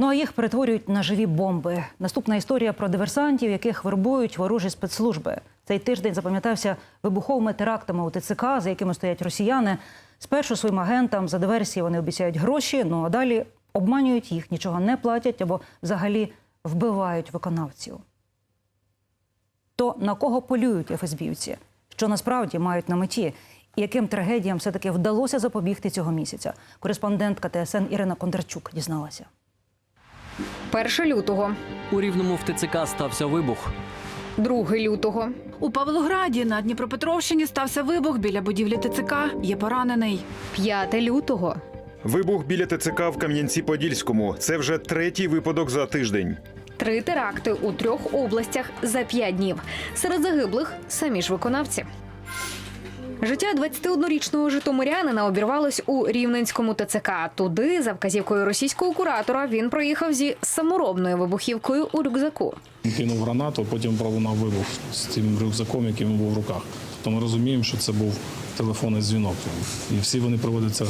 Ну а їх перетворюють на живі бомби. Наступна історія про диверсантів, яких вербують ворожі спецслужби. Цей тиждень запам'ятався вибуховими терактами у ТЦК, за якими стоять росіяни. Спершу своїм агентам за диверсії вони обіцяють гроші, ну а далі обманюють їх, нічого не платять або взагалі вбивають виконавців. То на кого полюють ФСБівці? Що насправді мають на меті? І яким трагедіям все-таки вдалося запобігти цього місяця? Кореспондентка ТСН Ірина Кондрачук дізналася. 1 лютого, У рівному в ТЦК стався вибух. 2 лютого, У Павлограді на Дніпропетровщині стався вибух біля будівлі ТЦК. Є поранений. 5 лютого, Вибух біля ТЦК в Кам'янці-Подільському. Це вже третій випадок за тиждень. три теракти у трьох областях за п'ять днів. Серед загиблих самі ж виконавці. Життя 21-річного житомирянина обірвалось у Рівненському ТЦК. Туди, за вказівкою російського куратора, він проїхав зі саморобною вибухівкою у рюкзаку. Кинув гранату, потім пролунав вибух з цим рюкзаком, який він був в руках. То ми розуміємо, що це був телефонний дзвінок. І всі вони проводяться е,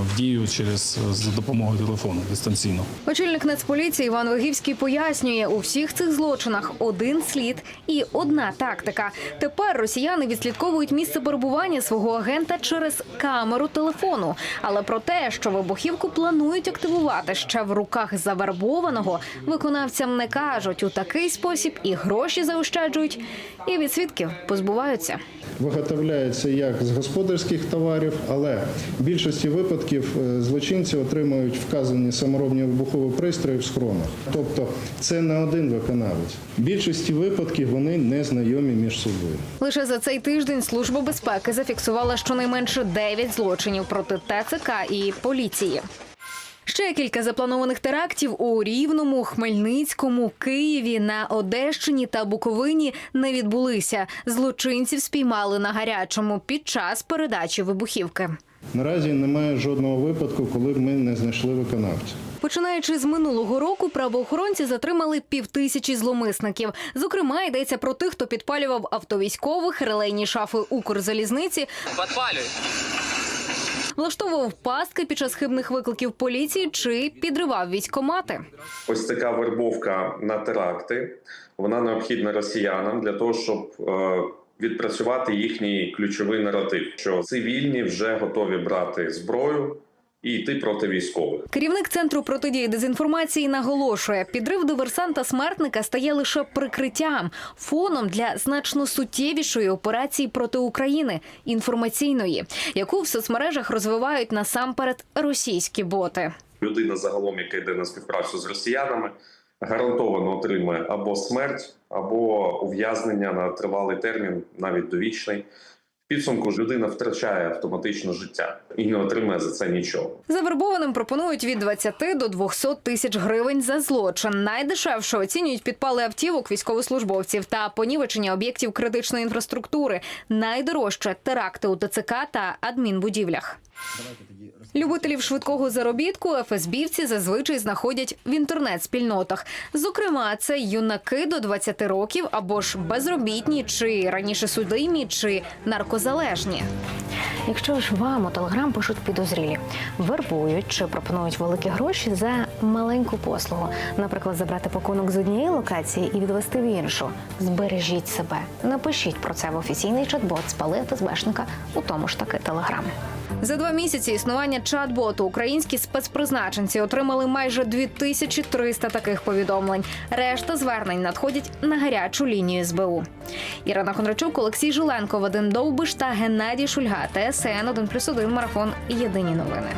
в дію через за допомогою телефону дистанційно. Очільник Нацполіції Іван Вигівський пояснює, у всіх цих злочинах один слід і одна тактика. Тепер росіяни відслідковують місце перебування свого агента через камеру телефону. Але про те, що вибухівку планують активувати ще в руках завербованого, виконавцям не кажуть. У такий спосіб і гроші заощаджують, і від свідків позбуваються. Виготовляється як з господарських товарів, але в більшості випадків е, злочинці отримують вказані саморобні вибухові пристрої в схронах. Тобто це не один виконавець. В більшості випадків вони не знайомі між собою. Лише за цей тиждень служба безпеки зафіксувала щонайменше 9 злочинів проти ТЦК і поліції. Ще кілька запланованих терактів у Рівному, Хмельницькому, Києві, на Одещині та Буковині не відбулися. Злочинців спіймали на гарячому під час передачі вибухівки. Наразі немає жодного випадку, коли б ми не знайшли виконавця. Починаючи з минулого року, правоохоронці затримали півтисячі зломисників. Зокрема, йдеться про тих, хто підпалював автовійськових, релейні шафи Укрзалізниці, Подпалюй! Влаштовував пастки під час хибних викликів поліції чи підривав військомати. Ось така вербовка на теракти. Вона необхідна росіянам для того, щоб е, відпрацювати їхній ключовий наратив, що цивільні вже готові брати зброю і йти проти військових. Керівник центру протидії дезінформації наголошує, підрив диверсанта смертника стає лише прикриттям, фоном для значно суттєвішої операції проти України інформаційної, яку в соцмережах розвивають насамперед російські боти. Людина загалом, яка йде на співпрацю з росіянами, гарантовано отримає або смерть, або ув'язнення на тривалий термін, навіть довічний. Підсумку людина втрачає автоматично життя і не отримає за це нічого. Завербованим пропонують від 20 до 200 тисяч гривень за злочин. Найдешевше оцінюють підпали автівок військовослужбовців та понівечення об'єктів критичної інфраструктури. Найдорожче теракти у ТЦК та адмінбудівлях. Любителів швидкого заробітку ФСБівці зазвичай знаходять в інтернет-спільнотах. Зокрема, це юнаки до 20 років або ж безробітні, чи раніше судимі, чи наркозалежні. Якщо ж вам у телеграм пишуть підозрілі, вербують чи пропонують великі гроші за маленьку послугу, наприклад, забрати пакунок з однієї локації і відвести в іншу. Збережіть себе. Напишіть про це в офіційний чат-бот спали збешника у тому ж таки телеграм. За два місяці існування чат-боту українські спецпризначенці отримали майже 2300 таких повідомлень. Решта звернень надходять на гарячу лінію СБУ. Ірина Кондрачук, Олексій Жиленко, Вадим Довбиш та Геннадій Шульга. ТСН 1+,1 марафон. Єдині новини.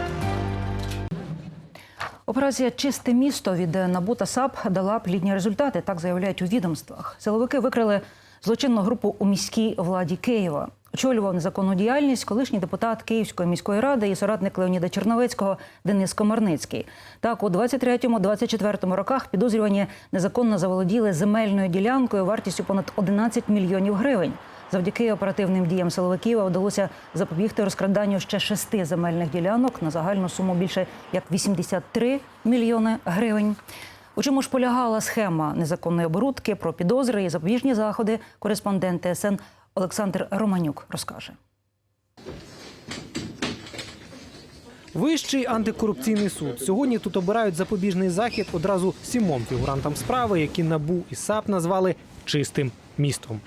Операція Чисте місто від НАБУ та САП дала плідні результати. Так заявляють у відомствах. Силовики викрили злочинну групу у міській владі Києва. Очолював незаконну діяльність колишній депутат Київської міської ради і соратник Леоніда Черновецького Денис Комарницький. Так, у 23-24 роках підозрювані незаконно заволоділи земельною ділянкою вартістю понад 11 мільйонів гривень. Завдяки оперативним діям силовиків вдалося запобігти розкраданню ще шести земельних ділянок на загальну суму більше як 83 мільйони гривень. У чому ж полягала схема незаконної оборудки про підозри і запобіжні заходи? Кореспондент ТСН Олександр Романюк розкаже. Вищий антикорупційний суд. Сьогодні тут обирають запобіжний захід одразу сімом фігурантам справи, які набу і САП назвали чистим містом.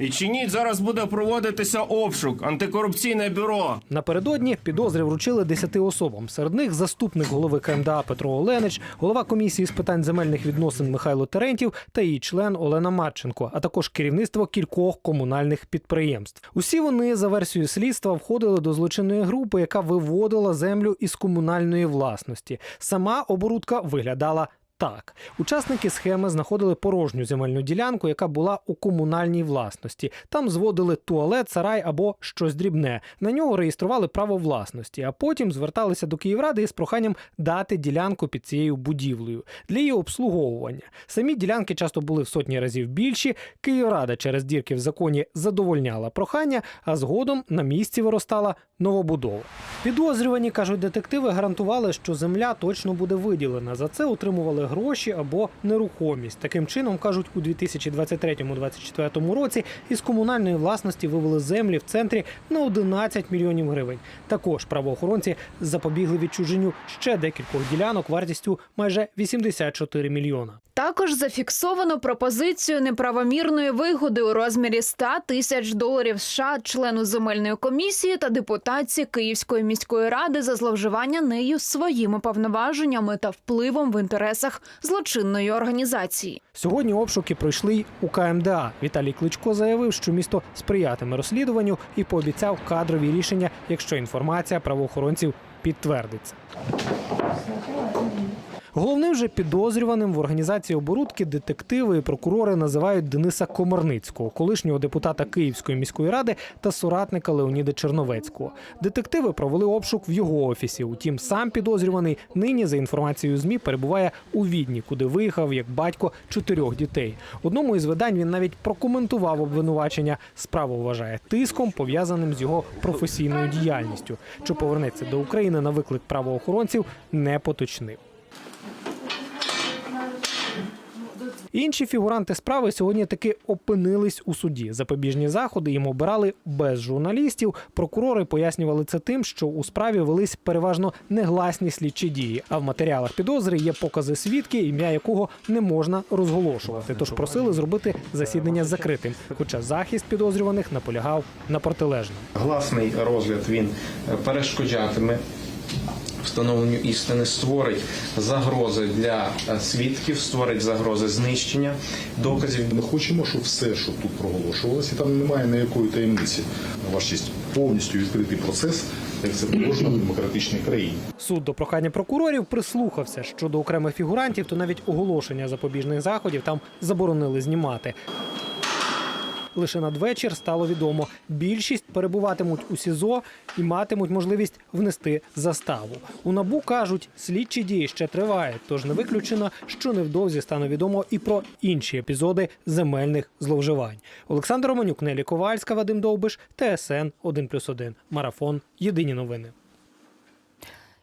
І чиніть зараз буде проводитися обшук антикорупційне бюро. Напередодні підозри вручили десяти особам. Серед них заступник голови КМДА Петро Оленич, голова комісії з питань земельних відносин Михайло Терентів та її член Олена Марченко, а також керівництво кількох комунальних підприємств. Усі вони за версією слідства входили до злочинної групи, яка виводила землю із комунальної власності. Сама оборудка виглядала. Так, учасники схеми знаходили порожню земельну ділянку, яка була у комунальній власності. Там зводили туалет, сарай або щось дрібне. На нього реєстрували право власності, а потім зверталися до Київради із проханням дати ділянку під цією будівлею для її обслуговування. Самі ділянки часто були в сотні разів більші. Київрада через дірки в законі задовольняла прохання, а згодом на місці виростала новобудова. Підозрювані кажуть, детективи гарантували, що земля точно буде виділена. За це отримували гроші або нерухомість. Таким чином кажуть, у 2023-2024 році із комунальної власності вивели землі в центрі на 11 мільйонів гривень. Також правоохоронці запобігли відчуженню ще декількох ділянок вартістю майже 84 мільйона. Також зафіксовано пропозицію неправомірної вигоди у розмірі 100 тисяч доларів США члену земельної комісії та депутатці Київської міської ради за зловживання нею своїми повноваженнями та впливом в інтересах злочинної організації. Сьогодні обшуки пройшли у КМДА. Віталій Кличко заявив, що місто сприятиме розслідуванню і пообіцяв кадрові рішення, якщо інформація правоохоронців підтвердиться. Головним же підозрюваним в організації оборудки детективи і прокурори називають Дениса Комарницького, колишнього депутата Київської міської ради та соратника Леоніда Черновецького. Детективи провели обшук в його офісі. Утім, сам підозрюваний нині за інформацією змі перебуває у Відні, куди виїхав як батько чотирьох дітей. Одному із видань він навіть прокоментував обвинувачення. Справу вважає тиском, пов'язаним з його професійною діяльністю. Чи повернеться до України на виклик правоохоронців, не поточнив. Інші фігуранти справи сьогодні таки опинились у суді. Запобіжні заходи їм обирали без журналістів. Прокурори пояснювали це тим, що у справі велись переважно негласні слідчі дії. А в матеріалах підозри є покази свідки, ім'я якого не можна розголошувати. Тож просили зробити засідання закритим. Хоча захист підозрюваних наполягав на протилежному. Гласний розгляд він перешкоджатиме встановленню істини, створить загрози для е, свідків, створить загрози знищення доказів. Ми хочемо, щоб все, що тут проголошувалося, і там немає ніякої таємниці. Ваша честь повністю відкритий процес, як це положено в демократичній країні. Суд до прохання прокурорів прислухався щодо окремих фігурантів, то навіть оголошення запобіжних заходів там заборонили знімати. Лише надвечір стало відомо, більшість перебуватимуть у СІЗО і матимуть можливість внести заставу. У набу кажуть, слідчі дії ще тривають, тож не виключено, що невдовзі стане відомо і про інші епізоди земельних зловживань. Олександр Романюк, Нелі Ковальська, Вадим Довбиш, ТСН 1+,1. Марафон. Єдині новини.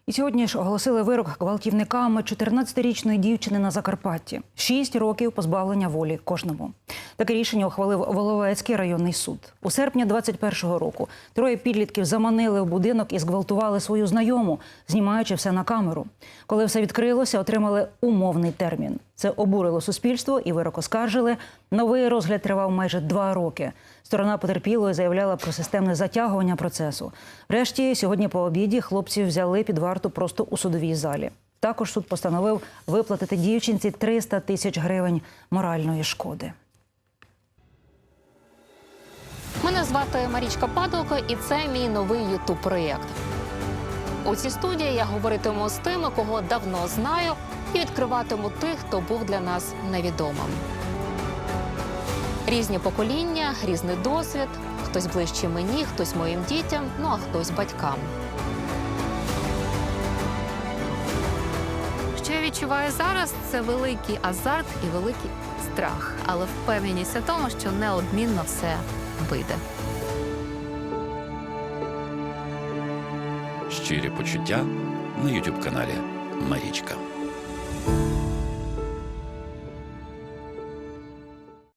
І сьогодні ж оголосили вирок гвалтівникам 14-річної дівчини на Закарпатті. Шість років позбавлення волі кожному. Таке рішення ухвалив Воловецький районний суд. У серпні 21-го року троє підлітків заманили в будинок і зґвалтували свою знайому, знімаючи все на камеру. Коли все відкрилося, отримали умовний термін. Це обурило суспільство і вирок оскаржили. Новий розгляд тривав майже два роки. Сторона потерпілої заявляла про системне затягування процесу. Врешті, сьогодні по обіді хлопців взяли під варту просто у судовій залі. Також суд постановив виплатити дівчинці 300 тисяч гривень моральної шкоди. Мене звати Марічка Падалко, і це мій новий ютуб проєкт. У цій студії я говоритиму з тими, кого давно знаю, і відкриватиму тих, хто був для нас невідомим. Різні покоління, різний досвід. Хтось ближче мені, хтось моїм дітям, ну а хтось батькам. Що я відчуваю зараз, це великий азарт і великий страх, але впевненість у тому, що неодмінно все вийде. Щирі почуття на ютуб каналі Марічка.